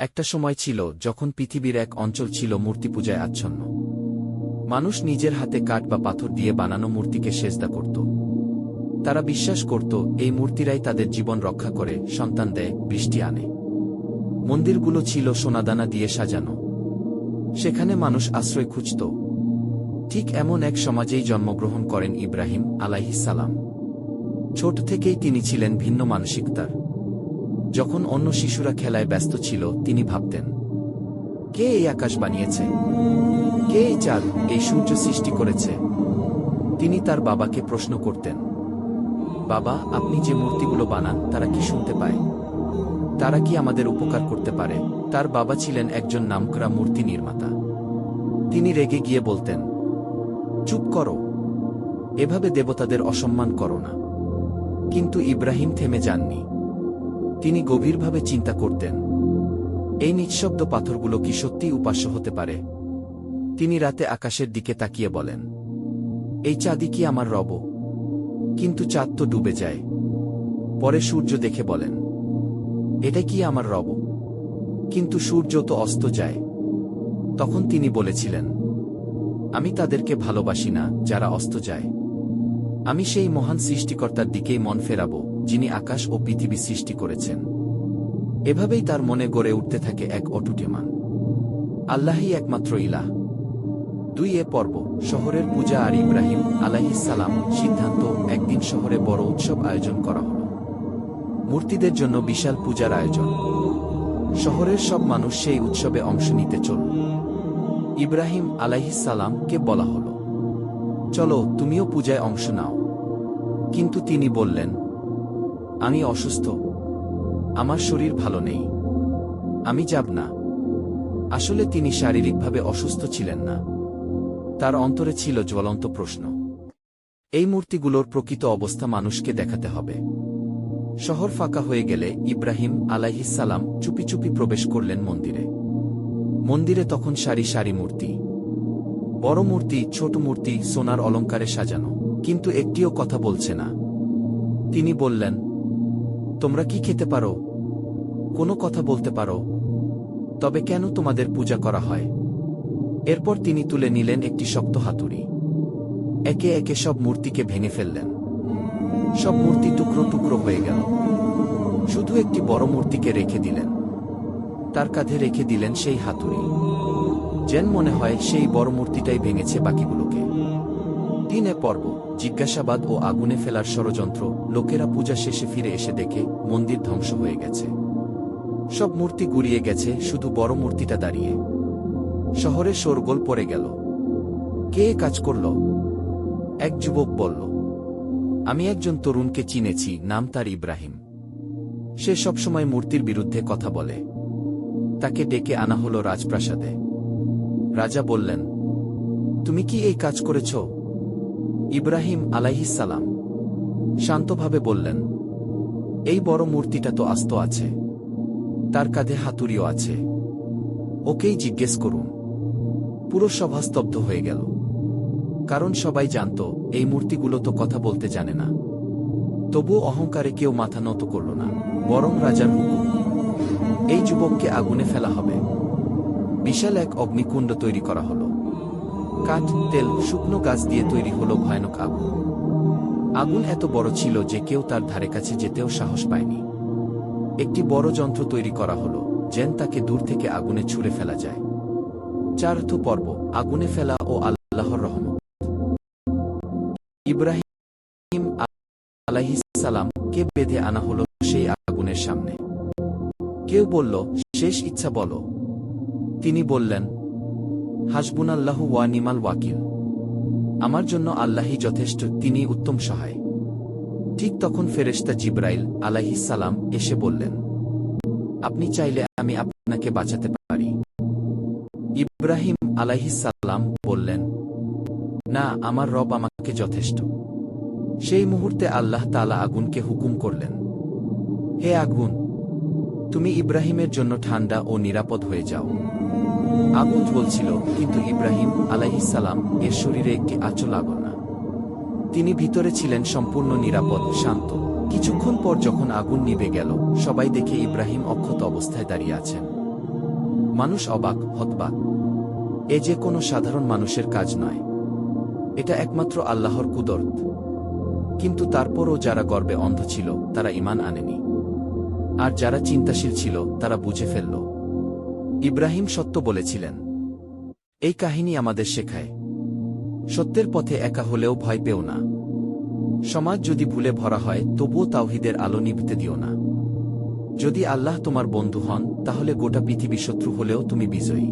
একটা সময় ছিল যখন পৃথিবীর এক অঞ্চল ছিল মূর্তি পূজায় আচ্ছন্ন। মানুষ নিজের হাতে কাঠ বা পাথর দিয়ে বানানো মূর্তিকে সেজদা করত। তারা বিশ্বাস করত, এই মূর্তিরাই তাদের জীবন রক্ষা করে, সন্তান দেয়, বৃষ্টি আনে। মন্দিরগুলো ছিল সোনাদানা দিয়ে সাজানো। সেখানে মানুষ আশ্রয় খুঁজত। ঠিক এমন এক সমাজেই জন্মগ্রহণ করেন ইব্রাহিম সালাম। ছোট থেকেই তিনি ছিলেন ভিন্ন মানসিকতার। যখন অন্য শিশুরা খেলায় ব্যস্ত ছিল, তিনি ভাবতেন, কে এই আকাশ বানিয়েছে? কে এই চাঁদ, এই সূর্য সৃষ্টি করেছে? তিনি তার বাবাকে প্রশ্ন করতেন, বাবা, আপনি যে মূর্তিগুলো বানান, তারা কি শুনতে পায়? তারা কি আমাদের উপকার করতে পারে? তার বাবা ছিলেন একজন নামকরা মূর্তি নির্মাতা। তিনি রেগে গিয়ে বলতেন, চুপ করো, এভাবে দেবতাদের অসম্মান করো না। কিন্তু ইব্রাহিম থেমে যাননি। তিনি গভীরভাবে চিন্তা করতেন। এই নিঃশব্দ পাথরগুলো কি সত্যিই উপাস্য হতে পারে? তিনি রাতে আকাশের দিকে তাকিয়ে বলেন, এই চাঁদি কি আমার রব? কিন্তু চাঁদ তো ডুবে যায়। পরে সূর্য দেখে বলেন এটা কি আমার রব? কিন্তু সূর্য তো অস্ত যায়। তখন তিনি বলেছিলেন, আমি তাদেরকে ভালোবাসি না যারা অস্ত যায়। আমি সেই মহান সৃষ্টিকর্তার দিকেই মন ফেরাব, যিনি আকাশ ও পৃথিবী সৃষ্টি করেছেন। এভাবেই তার মনে গড়ে উঠতে থাকে এক অটুটেমান আল্লাহই একমাত্র ইলাহ। দুই এ পর্ব, শহরের পূজা আর ইব্রাহিম সালাম সিদ্ধান্ত, একদিন শহরে বড় উৎসব আয়োজন করা হল। মূর্তিদের জন্য বিশাল পূজার আয়োজন। শহরের সব মানুষ সেই উৎসবে অংশ নিতে চল ইব্রাহিম আলাহিসাল্লামকে বলা হল চলো, তুমিও পূজায় অংশ নাও। কিন্তু তিনি বললেন, আমি অসুস্থ। আমার শরীর ভালো নেই। আমি যাব না। আসলে তিনি শারীরিকভাবে অসুস্থ ছিলেন না। তার অন্তরে ছিল জ্বলন্ত প্রশ্ন। এই মূর্তিগুলোর প্রকৃত অবস্থা মানুষকে দেখাতে হবে। শহর ফাঁকা হয়ে গেলে ইব্রাহিম সালাম চুপি চুপি প্রবেশ করলেন মন্দিরে। মন্দিরে তখন সারি সারি মূর্তি। বড় মূর্তি, ছোট মূর্তি, সোনার অলঙ্কারে সাজানো। কিন্তু একটিও কথা বলছে না। তিনি বললেন, তোমরা কি খেতে পারো? কোনো কথা বলতে পারো? তবে কেন তোমাদের পূজা করা হয়? এরপর তিনি তুলে নিলেন একটি শক্ত হাতুড়ি। একে একে সব মূর্তিকে ভেঙে ফেললেন। সব মূর্তি টুকরো টুকরো হয়ে গেল। শুধু একটি বড় মূর্তিকে রেখে দিলেন। তার কাঁধে রেখে দিলেন সেই হাতুড়ি। যেন মনে হয় সেই বড় মূর্তিটাই ভেঙেছে বাকিগুলোকে। দিনে পর্ব, জিজ্ঞাসাবাদ ও আগুনে ফেলার ষড়যন্ত্র, লোকেরা পূজা শেষে ফিরে এসে দেখে মন্দির ধ্বংস হয়ে গেছে। সব মূর্তি গুড়িয়ে গেছে, শুধু বড় মূর্তিটা দাঁড়িয়ে। শহরে শোরগোল পড়ে গেল। কে কাজ করল? এক যুবক বলল, আমি একজন তরুণকে চিনেছি, নাম তার ইব্রাহিম। সে সবসময় মূর্তির বিরুদ্ধে কথা বলে। তাকে ডেকে আনা হল রাজপ্রাসাদে। রাজা বললেন, তুমি কি এই কাজ করেছ? ইব্রাহিম সালাম শান্তভাবে বললেন, এই বড় মূর্তিটা তো আস্ত আছে। তার কাঁধে হাতুড়িও আছে। ওকেই জিজ্ঞেস করুন। পুরো সভা স্তব্ধ হয়ে গেল। কারণ সবাই জানত, এই মূর্তিগুলো তো কথা বলতে জানে না। তবুও অহংকারে কেউ মাথা নত করল না। বরং রাজার হুকুম এই যুবককে আগুনে ফেলা হবে। বিশাল এক অগ্নিকুণ্ড তৈরি করা হলো। কাঠ, তেল, শুকনো গাছ দিয়ে তৈরি হলো ভয়ানক আগুন। আগুন এত বড় ছিল যে কেউ তার ধারে কাছে যেতেও সাহস পায়নি। একটি বড় যন্ত্র তৈরি করা হলো, যেন তাকে দূর থেকে আগুনে ছুঁড়ে ফেলা যায়। চারথ পর্ব, আগুনে ফেলা ও আল্লাহর রহমত। ইব্রাহিম সালাম কে বেঁধে আনা হলো সেই আগুনের সামনে? কেউ বলল, শেষ ইচ্ছা বলো। তিনি বললেন, হাসবুনাল্লাহু ওয়া নিমাল ওয়াকিল। আমার জন্য আল্লাহই যথেষ্ট তিনি উত্তম সহায়। ঠিক তখন ফেরেশতা জিব্রাইল সালাম এসে বললেন, আপনি চাইলে আমি আপনাকে বাঁচাতে পারি। ইব্রাহিম সালাম বললেন, না, আমার রব আমাকে যথেষ্ট। সেই মুহূর্তে আল্লাহ তালা আগুনকে হুকুম করলেন, হে আগুন তুমি ইব্রাহিমের জন্য ঠান্ডা ও নিরাপদ হয়ে যাও। আগুন বলছিল কিন্তু ইব্রাহিম সালাম এর শরীরে একটি আঁচল আগুন না। তিনি ভিতরে ছিলেন সম্পূর্ণ নিরাপদ, শান্ত। কিছুক্ষণ পর যখন আগুন নিভে গেল, সবাই দেখে ইব্রাহিম অক্ষত অবস্থায় দাঁড়িয়ে আছেন। মানুষ অবাক হতবাক এ যে কোনো সাধারণ মানুষের কাজ নয়। এটা একমাত্র আল্লাহর কুদরত। কিন্তু তারপরও যারা গর্বে অন্ধ ছিল, তারা ইমান আনেনি। আর যারা চিন্তাশীল ছিল, তারা বুঝে ফেলল। ইব্রাহিম সত্য বলেছিলেন, এই কাহিনী আমাদের শেখায়। সত্যের পথে একা হলেও ভয় পেও না। সমাজ যদি ভুলে ভরা হয়, তবুও তাওহিদের আলো নিভতে দিও না। যদি আল্লাহ তোমার বন্ধু হন, তাহলে গোটা পৃথিবী শত্রু হলেও তুমি বিজয়ী।